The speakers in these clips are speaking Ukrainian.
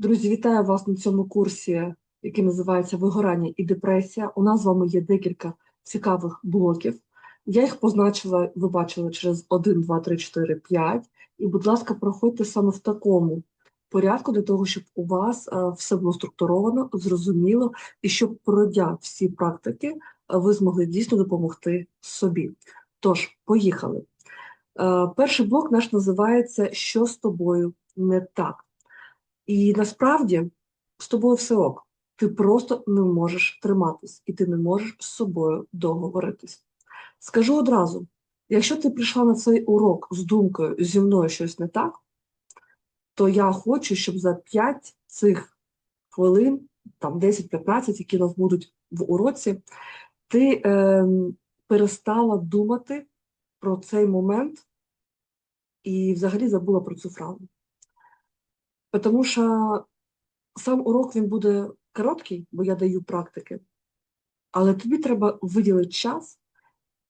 Друзі, вітаю вас на цьому курсі, який називається Вигорання і депресія. У нас з вами є декілька цікавих блоків. Я їх позначила, ви бачили, через 1, 2, 3, 4, 5. І, будь ласка, проходьте саме в такому порядку, для того, щоб у вас е, все було структуровано, зрозуміло, і щоб, пройдя всі практики, ви змогли дійсно допомогти собі. Тож, поїхали. Е, Перший блок наш називається Що з тобою не так? І насправді з тобою все ок. Ти просто не можеш триматись, і ти не можеш з собою договоритись. Скажу одразу: якщо ти прийшла на цей урок з думкою зі мною щось не так, то я хочу, щоб за 5 цих хвилин, там 10-15, які нас будуть в уроці, ти е, перестала думати про цей момент і взагалі забула про цю фразу. Тому що сам урок він буде короткий, бо я даю практики, але тобі треба виділити час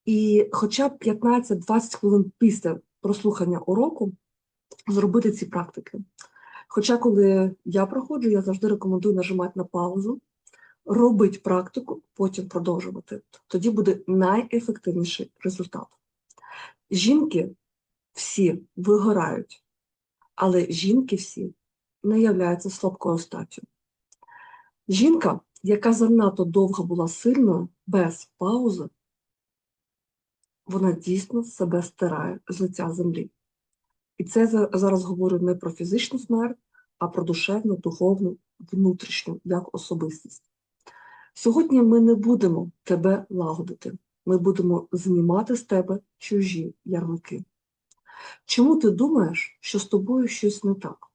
і хоча б 15-20 хвилин після прослухання уроку зробити ці практики. Хоча, коли я проходжу, я завжди рекомендую нажимати на паузу, робити практику, потім продовжувати. Тоді буде найефективніший результат. Жінки всі вигорають, але жінки всі не являються слабкою статтю. Жінка, яка занадто довго була сильною, без паузи, вона дійсно себе стирає з лиця землі. І це за- зараз говорю не про фізичну смерть, а про душевну, духовну, внутрішню, як особистість. Сьогодні ми не будемо тебе лагодити, ми будемо знімати з тебе чужі ярлики. Чому ти думаєш, що з тобою щось не так?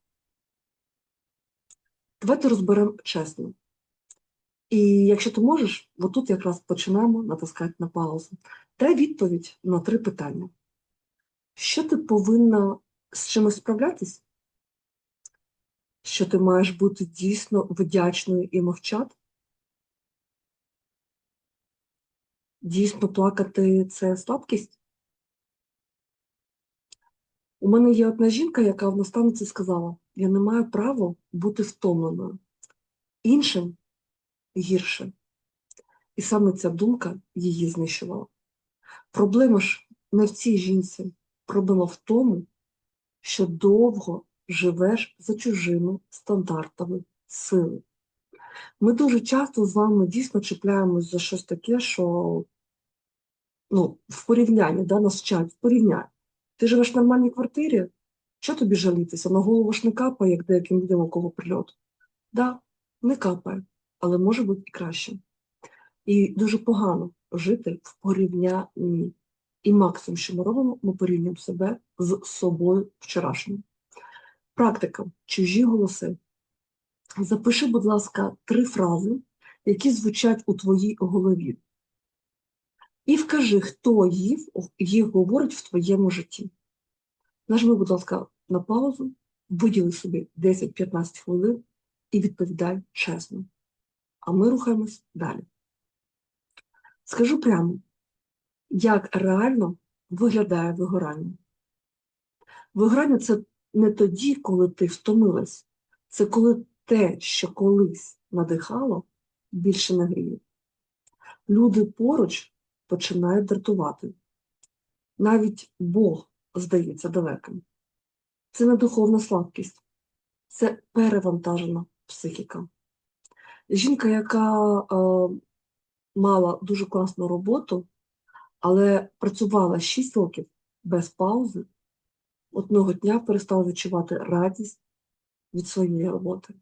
Давайте розберемо чесно. І якщо ти можеш, отут якраз починаємо натискати на паузу. Дай відповідь на три питання. Що ти повинна з чимось справлятись? Що ти маєш бути дійсно вдячною і мовчати? Дійсно плакати це слабкість? У мене є одна жінка, яка в наставниці сказала: я не маю права бути втомленою. Іншим гірше. І саме ця думка її знищувала. Проблема ж не в цій жінці, проблема в тому, що довго живеш за чужими стандартами сили. Ми дуже часто з вами дійсно чіпляємось за щось таке, що ну, в порівнянні, да, нас вчать, в порівнянні. Ти живеш в нормальній квартирі, що тобі жалітися? На голову ж не капає, як деяким людям у кого прильот. Да, не капає, але може бути і краще. І дуже погано жити в порівнянні. І максимум, що ми робимо, ми порівнюємо себе з собою вчорашнім. Практика чужі голоси. Запиши, будь ласка, три фрази, які звучать у твоїй голові. І вкажи, хто їх, їх говорить в твоєму житті. Нажми, будь ласка, на паузу, виділи собі 10-15 хвилин і відповідай чесно. А ми рухаємось далі. Скажу прямо, як реально виглядає вигорання. Вигорання це не тоді, коли ти втомилась, це коли те, що колись надихало, більше не гріє. Люди поруч починають дратувати. Навіть Бог здається далеким. Це не духовна слабкість, це перевантажена психіка. Жінка, яка е, мала дуже класну роботу, але працювала 6 років без паузи, одного дня перестала відчувати радість від своєї роботи.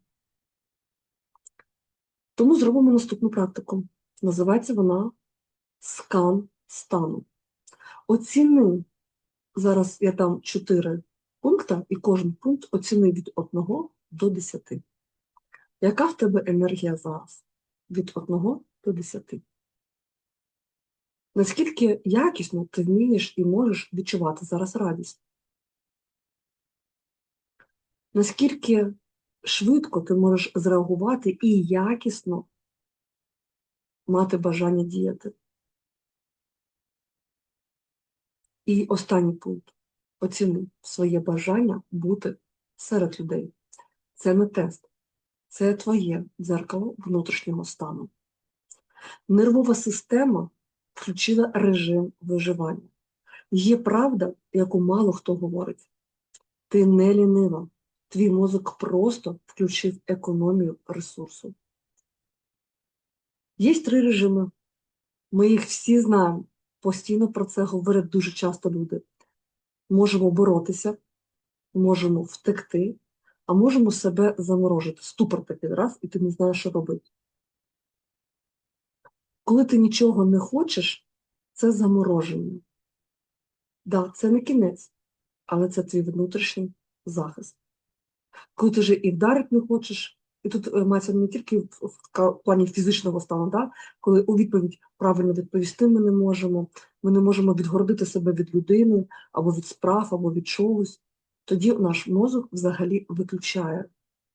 Тому зробимо наступну практику. Називається вона скан стану. Оціни, зараз я дам 4 пункти, і кожен пункт оціни від 1 до 10. Яка в тебе енергія зараз? Від 1 до 10. Наскільки якісно ти вмієш і можеш відчувати зараз радість? Наскільки швидко ти можеш зреагувати і якісно мати бажання діяти? І останній пункт. Оціни своє бажання бути серед людей. Це не тест, це твоє дзеркало внутрішнього стану. Нервова система включила режим виживання. Є правда, яку мало хто говорить. Ти не лінива. Твій мозок просто включив економію ресурсу. Є три режими. Ми їх всі знаємо. Постійно про це говорять дуже часто люди. Можемо боротися, можемо втекти, а можемо себе заморожити. Ступор такий раз, і ти не знаєш, що робити. Коли ти нічого не хочеш, це замороження. Да, це не кінець, але це твій внутрішній захист. Коли ти вже і вдарити не хочеш, і тут е, мається не тільки в, плані фізичного стану, да? коли у відповідь правильно відповісти ми не можемо, ми не можемо відгородити себе від людини, або від справ, або від чогось, тоді наш мозок взагалі виключає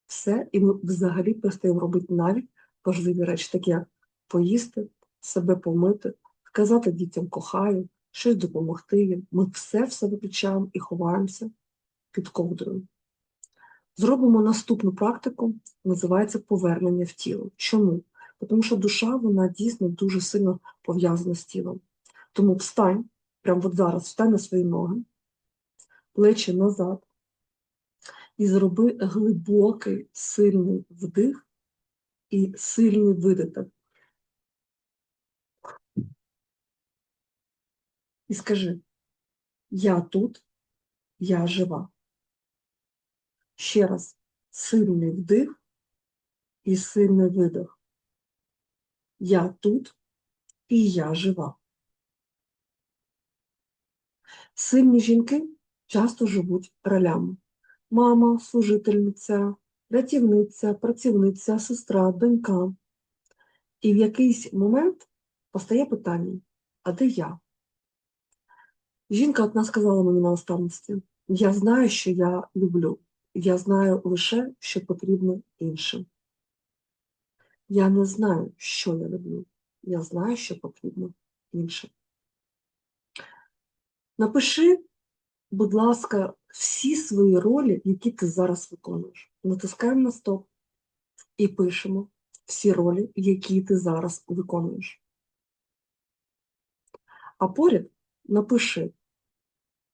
все, і ми взагалі перестаємо робити навіть важливі речі, такі як поїсти, себе помити, сказати дітям кохаю, щось допомогти їм. Ми все все виключаємо і ховаємося під ковдрою. Зробимо наступну практику, називається повернення в тіло. Чому? Тому що душа, вона дійсно дуже сильно пов'язана з тілом. Тому встань, прямо от зараз, встань на свої ноги, плечі назад і зроби глибокий, сильний вдих і сильний видих. І скажи: Я тут, я жива. Ще раз сильний вдих і сильний видих. Я тут і я жива. Сильні жінки часто живуть ролями. Мама, служительниця, рятівниця, працівниця, сестра, донька. І в якийсь момент постає питання: а де я? Жінка одна сказала мені на наставництві: я знаю, що я люблю, я знаю лише, що потрібно іншим. Я не знаю, що я люблю, я знаю, що потрібно іншим. Напиши, будь ласка, всі свої ролі, які ти зараз виконуєш. Натискаємо на стоп і пишемо всі ролі, які ти зараз виконуєш. А поряд напиши,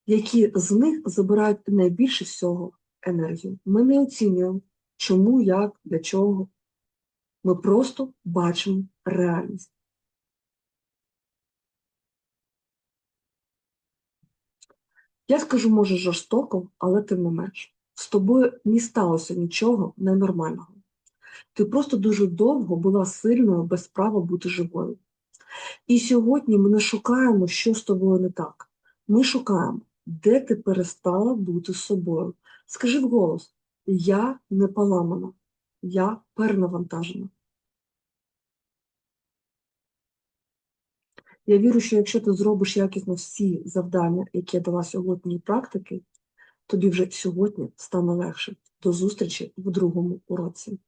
які з них забирають найбільше всього енергію. Ми не оцінюємо, чому, як, для чого. Ми просто бачимо реальність. Я скажу, може, жорстоко, але тим не менш. З тобою не сталося нічого ненормального. Ти просто дуже довго була сильною без права бути живою. І сьогодні ми не шукаємо, що з тобою не так. Ми шукаємо, де ти перестала бути собою. Скажи вголос: я не поламана, я перенавантажена. Я вірю, що якщо ти зробиш якісно всі завдання, які я дала сьогодні практики, тобі вже сьогодні стане легше. До зустрічі в другому уроці.